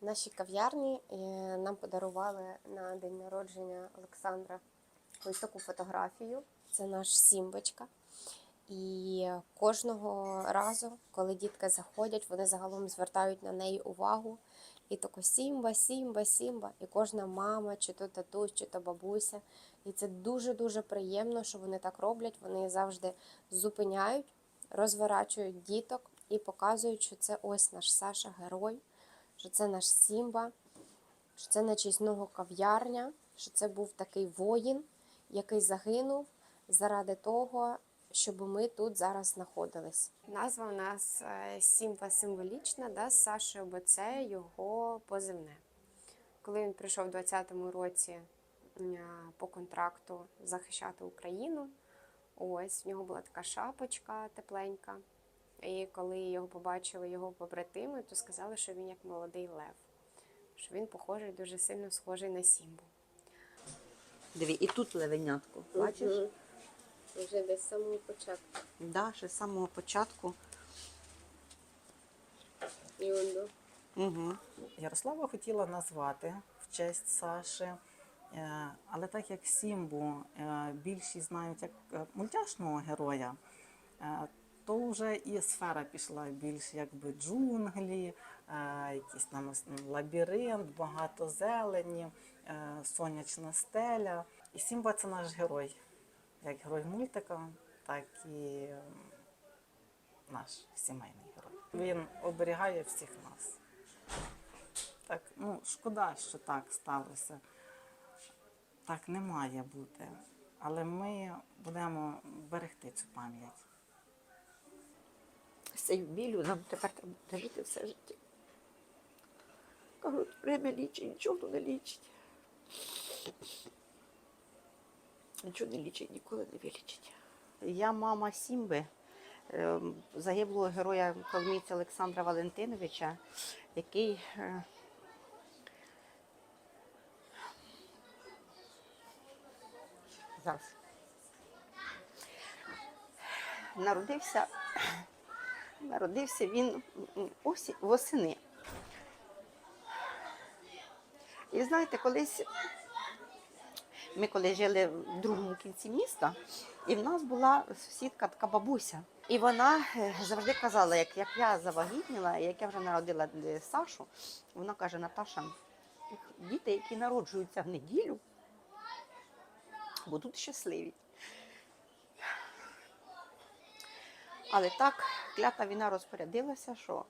Нашій кав'ярні нам подарували на день народження Олександра ось таку фотографію. Це наш Сімбочка. І кожного разу, коли дітки заходять, вони загалом звертають на неї увагу. І тако Сімба, Сімба, Сімба. І кожна мама, чи то татусь, чи то бабуся. І це дуже-дуже приємно, що вони так роблять. Вони завжди зупиняють, розворачують діток і показують, що це ось наш Саша герой, що це наш Сімба, що це на честь кав'ярня, що це був такий воїн, який загинув заради того, щоб ми тут зараз знаходились. Назва у нас е, Сімба символічна, да, з Сашею, бо це його позивне. Коли він прийшов у 20-му році по контракту захищати Україну, ось в нього була така шапочка тепленька. І коли його побачили його побратими, то сказали, що він як молодий лев, що він похожий, дуже сильно схожий на Сімбу. Диви, і тут левенятко. Бачиш? Вже десь з самого початку. Да, ще з самого початку. І он Угу. Ярослава хотіла назвати в честь Саші, е, але так як Сімбу е, більшість знають як е, мультяшного героя, то вже і сфера пішла більш якби джунглі, е, якийсь там лабіринт, багато зелені, е, сонячна стеля. І Сімба це наш герой, як герой мультика, так і наш сімейний герой. Він оберігає всіх нас. Так, ну, шкода, що так сталося. Так не має бути. Але ми будемо берегти цю пам'ять. З цією білю нам тепер треба буде жити все життя. Кажуть, время лічить, нічого не лічить. Нічого не лічить, ніколи не вилічить. Я мама Сімби, е, загиблого героя коломійця Олександра Валентиновича, який е, зараз народився, народився він осі, восени. І знаєте, колись ми коли жили в другому кінці міста, і в нас була сусідка така бабуся. І вона е, завжди казала, як, як я завагітніла, як я вже народила е, Сашу, вона каже: Наташа, діти, які народжуються в неділю, будуть щасливі. Але так клята війна розпорядилася, що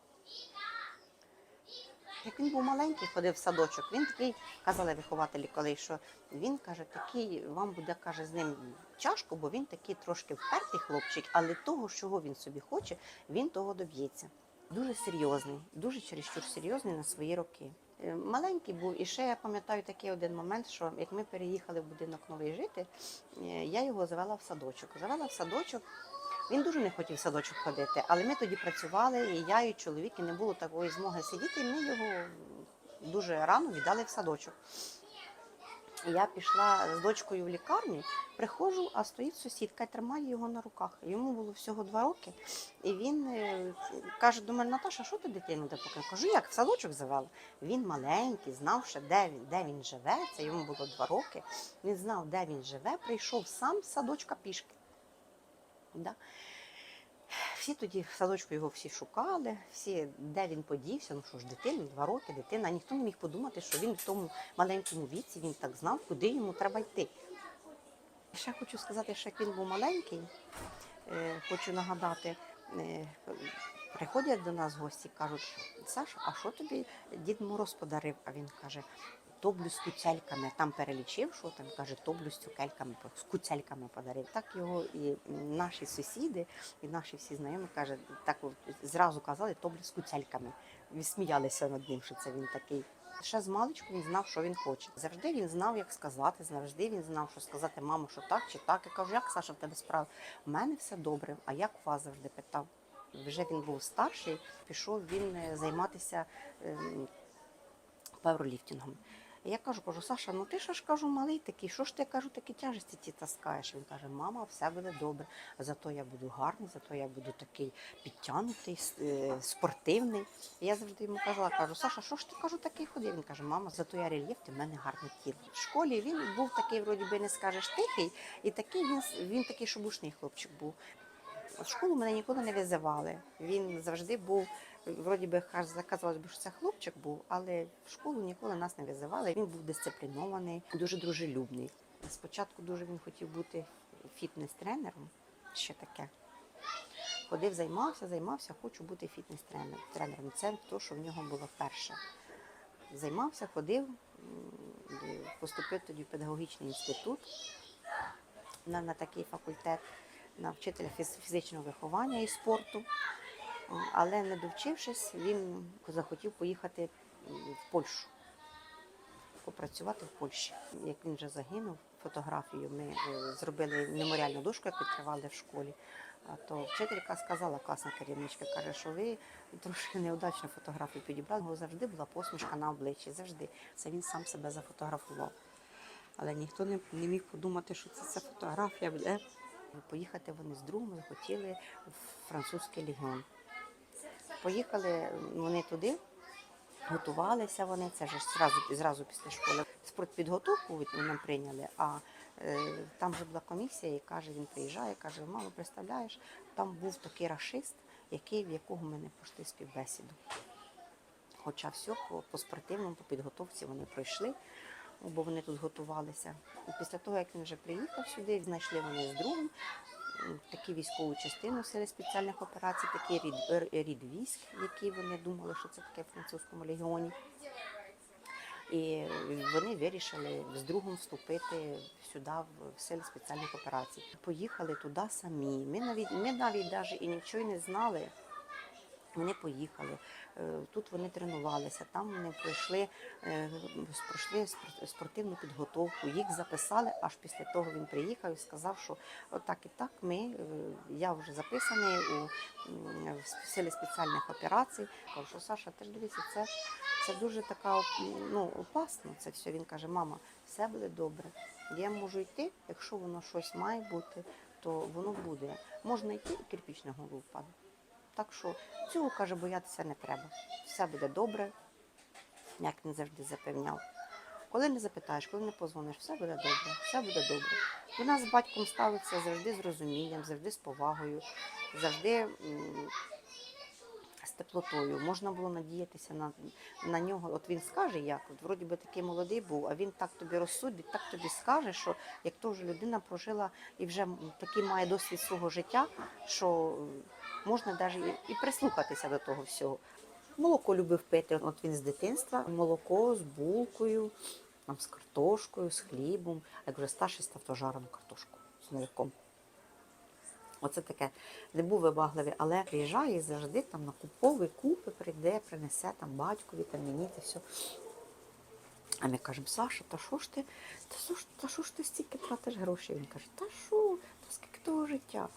як він був маленький, ходив в садочок, він такий, казали вихователі колись, що він каже, такий, вам буде каже, з ним тяжко, бо він такий трошки впертий хлопчик, але того, чого він собі хоче, він того доб'ється. Дуже серйозний, дуже чересчур серйозний на свої роки. Е, Маленький був, і ще я пам'ятаю такий один момент, що як ми переїхали в будинок новий жити, е, я його завела в садочок. Завела в садочок. Він дуже не хотів в садочок ходити, але ми тоді працювали, і я, і чоловік, і не було такої змоги сидіти, і ми його дуже рано віддали в садочок. Я пішла з дочкою в лікарню, приходжу, а стоїть сусідка і тримає його на руках. Йому було всього два роки. І він е, каже до мене, Наташа, що ти дитину де поки? Кажу, як в садочок завела. Він маленький, знав ще, де він, де він живе. Це йому було два роки. Він знав, де він живе, прийшов сам з садочка пішки. Да? Всі тоді в садочку його всі шукали, всі, де він подівся, ну що ж, дитина, два роки, дитина. Ніхто не міг подумати, що він в тому маленькому віці він так знав, куди йому треба йти. Ще хочу сказати, що як він був маленький, е, хочу нагадати, е, приходять до нас гості, кажуть, Саша, а що тобі Дід Мороз подарив? А він каже, тоблю з куцельками. Там перелічив, що там каже, тоблю з цукельками, з куцельками подарив. Так його і наші сусіди, і наші всі знайомі каже, так зразу казали, тоблю з куцельками. І сміялися над ним, що це він такий. Ще з маличку він знав, що він хоче. Завжди він знав, як сказати, завжди він знав, що сказати, мамо, що так чи так. Я кажу, як Саша в тебе справа? У мене все добре. А як у вас завжди питав? Вже він був старший, пішов він е, займатися ем, пауерліфтингом. Я кажу, кажу, Саша, ну ти що ж кажу, малий такий, що ж ти кажу, такі тяжесті ті таскаєш? Він каже, мама, все буде добре. Зато я буду гарний, зато я буду такий підтягнутий, е, спортивний. Я завжди йому казала, кажу, Саша, що ж ти кажу, такий ходив? Він каже, мама, зато я рельєф, ти в мене гарне тіло. В школі він був такий, вроді би не скажеш, тихий, і такий він, він такий шобушний хлопчик був. В школу мене ніколи не визивали. Він завжди був, вроді би каз- казалось би, що це хлопчик був, але в школу ніколи нас не визивали. Він був дисциплінований, дуже дружелюбний. Спочатку дуже він хотів бути фітнес-тренером, ще таке. Ходив, займався, займався, хочу бути фітнес-тренером. Це те, що в нього було перше. Займався, ходив, поступив тоді в педагогічний інститут на, на такий факультет на вчителя фізичного виховання і спорту. Але не довчившись, він захотів поїхати в Польщу, попрацювати в Польщі. Як він вже загинув, фотографію ми е, зробили меморіальну дошку, як відкривали в школі. То вчителька сказала, класна керівничка, каже, що ви трошки неудачно фотографію підібрали, бо завжди була посмішка на обличчі, завжди. Це він сам себе зафотографував. Але ніхто не, не міг подумати, що це, це фотографія буде. Поїхати вони з другом захотіли в французький легіон. Поїхали вони туди, готувалися вони, це ж зразу, зразу після школи. Спортпідготовку нам прийняли, а е, там вже була комісія, і каже, він приїжджає, каже, мамо, представляєш, там був такий рашист, який, в якого ми не пішли співбесіду. Хоча все по, по спортивному, по підготовці вони пройшли, бо вони тут готувалися. І після того, як він вже приїхав сюди, знайшли вони з другом таку військову частину сили спеціальних операцій, такий рід, рід військ, який вони думали, що це таке в французькому легіоні. І вони вирішили з другом вступити сюди в сили спеціальних операцій. Поїхали туди самі. Ми навіть ми навіть навіть і нічого не знали. Вони поїхали. Е, Тут вони тренувалися, там вони пройшли, е, пройшли спортивну підготовку. Їх записали. Аж після того він приїхав і сказав, що отак і так ми. е, Я вже записаний у в силі спеціальних операцій. Кажу, що Саша, ти ж дивися, це, це дуже така ну, опасно. Це все. Він каже, мама, все буде добре. Я можу йти, якщо воно щось має бути, то воно буде. Можна йти і кирпіч на голову впаде. Так що цього каже, боятися не треба. Все буде добре, як він завжди запевняв. Коли не запитаєш, коли не позвониш, все буде добре, все буде добре. До нас з батьком ставиться завжди з розумінням, завжди з повагою, завжди з теплотою. Можна було надіятися на, на нього. От він скаже, як от вроді би такий молодий був, а він так тобі розсудить, так тобі скаже, що як то вже людина прожила і вже такий має досвід свого життя, що можна навіть і, прислухатися до того всього. Молоко любив пити. От він з дитинства молоко з булкою, там, з картошкою, з хлібом. Як вже старший став, то жарену картошку з молоком. Оце таке не був вибагливий, але приїжджає і завжди там накуповує купи, прийде, принесе там батькові, там мені це все. А ми кажемо, Саша, та що ж ти, та що ж, та що ж ти стільки тратиш грошей? Він каже, та що, та того життя.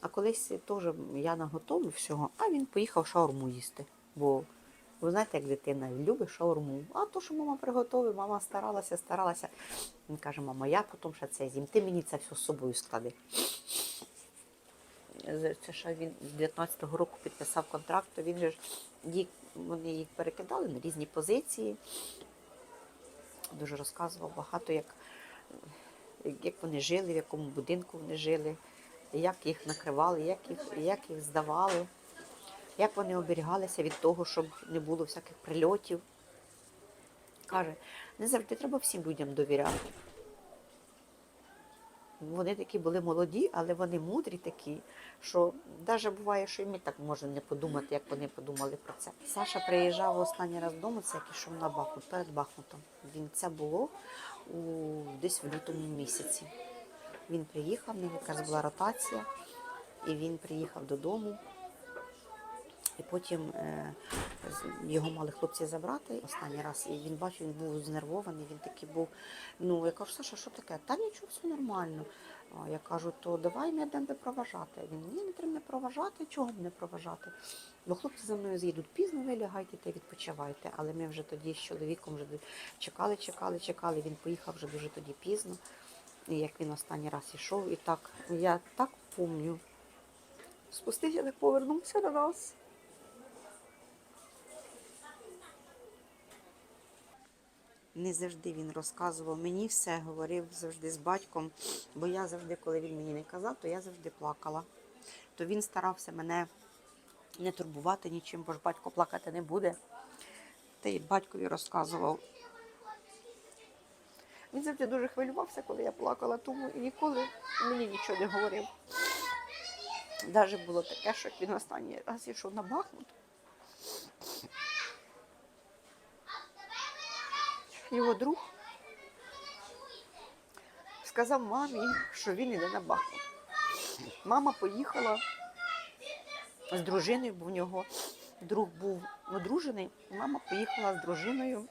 А колись теж я наготовлю всього, а він поїхав шаурму їсти. Бо ви знаєте, як дитина любить шаурму. А то, що мама приготує, мама старалася, старалася. Він каже, мама, я потім ще це з'їм, ти мені це все з собою склади. Це ще він з 19-го року підписав контракт, то він же ж їх, вони їх перекидали на різні позиції. Дуже розказував багато, як, як вони жили, в якому будинку вони жили, як їх накривали, як їх, як їх здавали, як вони оберігалися від того, щоб не було всяких прильотів. Каже, не завжди треба всім людям довіряти. Вони такі були молоді, але вони мудрі такі, що навіть буває, що і ми так можемо не подумати, як вони подумали про це. Саша приїжджав останній раз додому, це як ішов на Бахмут, перед Бахмутом. Він це було у, десь в лютому місяці. Він приїхав, в нього якраз була ротація, і він приїхав додому. І потім е, його мали хлопці забрати останній раз. І він бачив, він був знервований, він такий був. Ну, я кажу, Саша, що таке? Та нічого, все нормально. Я кажу, то давай ми йдемо проважати. Він ні, не треба мене проважати, чого б не проважати. Бо хлопці за мною з'їдуть пізно, ви лягайте та відпочивайте. Але ми вже тоді з чоловіком вже чекали, чекали, чекали. Він поїхав вже дуже тоді пізно. Як він останній раз ішов, і так я так помню. Спустився, так повернувся до нас. Не завжди він розказував мені все, говорив завжди з батьком, бо я завжди, коли він мені не казав, то я завжди плакала. То він старався мене не турбувати нічим, бо ж батько плакати не буде. Та й батькові розказував. Він завжди дуже хвилювався, коли я плакала, тому і ніколи мені нічого не говорив. Навіть було таке, що він останній раз йшов на Бахмут. Його друг сказав мамі, що він іде на Бахмут. Мама поїхала з дружиною, бо в нього друг був одружений. Мама поїхала з дружиною.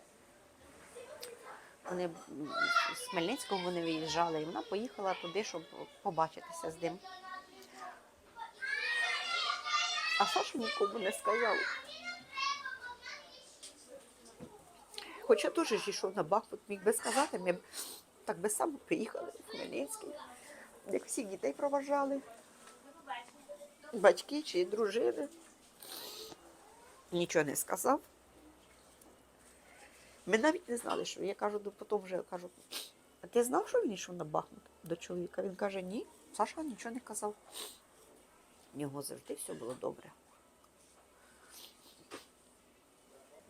Вони з Хмельницького вони виїжджали, і вона поїхала туди, щоб побачитися з ним. А Саша нікому не сказав. Хоча теж йшов на Бахмут, міг би сказати, ми б так би само приїхали в Хмельницький, як всіх дітей проважали, батьки чи дружини. Нічого не сказав. Ми навіть не знали, що я кажу, потім вже кажу, а ти знав, що він йшов на Бахмут до чоловіка? Він каже, ні, Саша нічого не казав. В нього завжди все було добре.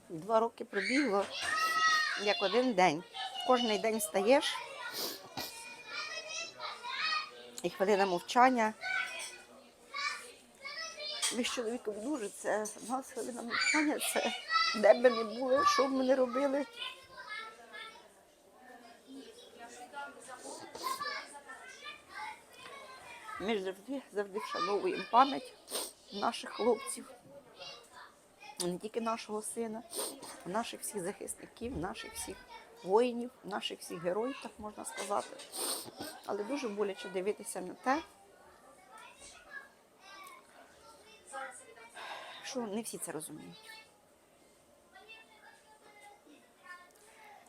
Два роки пробігло, як один день. Кожний день встаєш. І хвилина мовчання. Ми з чоловіком дуже це. У нас хвилина мовчання це де б не були, що б ми не робили. Ми завжди, завжди вшановуємо пам'ять наших хлопців, не тільки нашого сина, а наших всіх захисників, наших всіх воїнів, наших всіх героїв, так можна сказати. Але дуже боляче дивитися на те, що не всі це розуміють.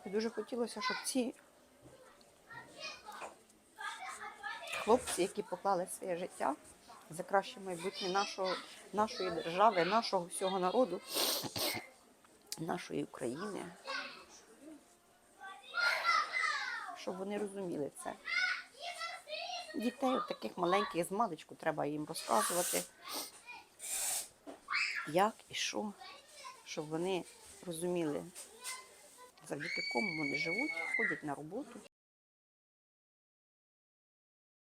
І дуже хотілося, щоб ці хлопці, які поклали своє життя за краще майбутнє нашого, нашої держави, нашого всього народу, нашої України, щоб вони розуміли це. Дітей от таких маленьких з маличку треба їм розказувати, як і що, щоб вони розуміли, завдяки кому вони живуть, ходять на роботу,